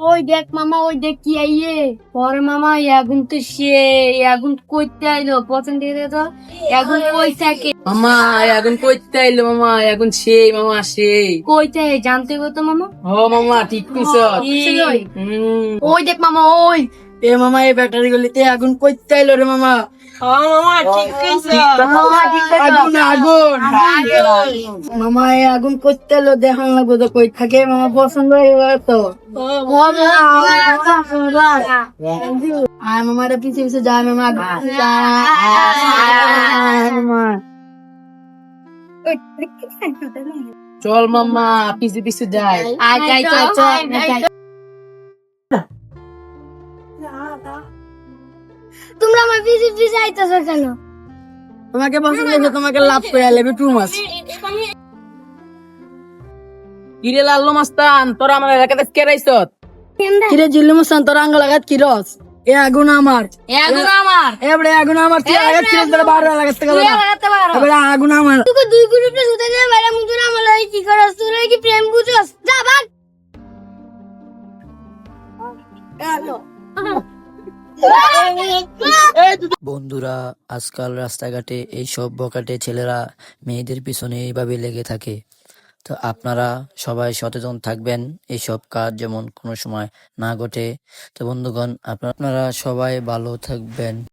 ওই দেখ মামা ওই দেখ কি আইয়ে। পরে মামা এখন তো সে এখন কইতে আইলো পছন্দ তো? এখন কই থাকে মামা এখন কইতে আইলো মামা এখন সেই মামা সেই। কইতে জানতে গো তো মামা? ও মামা ঠিক কইছ। ওই দেখ মামা ওই। এ মামা এই ব্যাটারি গলিতে আগুন কইতে আইলো রে মামা। মামা এই আগুন করতে এলো দেখান লাগবো তো কই থাকে মামা পছন্দ হয়ে তো আয় মামা রে পিছে পিছে যায় মামা যায়, চল মামা পিছে পিছে যাই পিছে আইতেছো কেন? তোমাকে পছন্দ হয়েছে তোমাকে লাভ করে লেবে টু মাস। কিরে লাল্লু মাস্তান তোরা আমার এলাকাতে কেরাইছত কিরে জিল্লু মুসান তোর আঙ্গ লাগাত কি রস? এ আগুন আমার। এখন আমার। এবারে আগুন আমার তুই লাগাত কি রস? তোর বারো। লাগাত থেকে লাগাতে আগুন আমার। তোকে দুই গ্রুপে সুতে দে মেরে মুতুন আমার লাগি কি করস? তুই লাগি প্রেম বুঝছস যা ভাগ। বন্ধুরা, আজকাল রাস্তাঘাটে এই সব বকাটে ছেলেরা মেয়েদের পিছনে এইভাবে লেগে থাকে। তো আপনারা সবাই সচেতন থাকবেন এইসব কাজ যেমন কোনো সময় না ঘটে। তো বন্ধুগণ, আপনারা সবাই ভালো থাকবেন।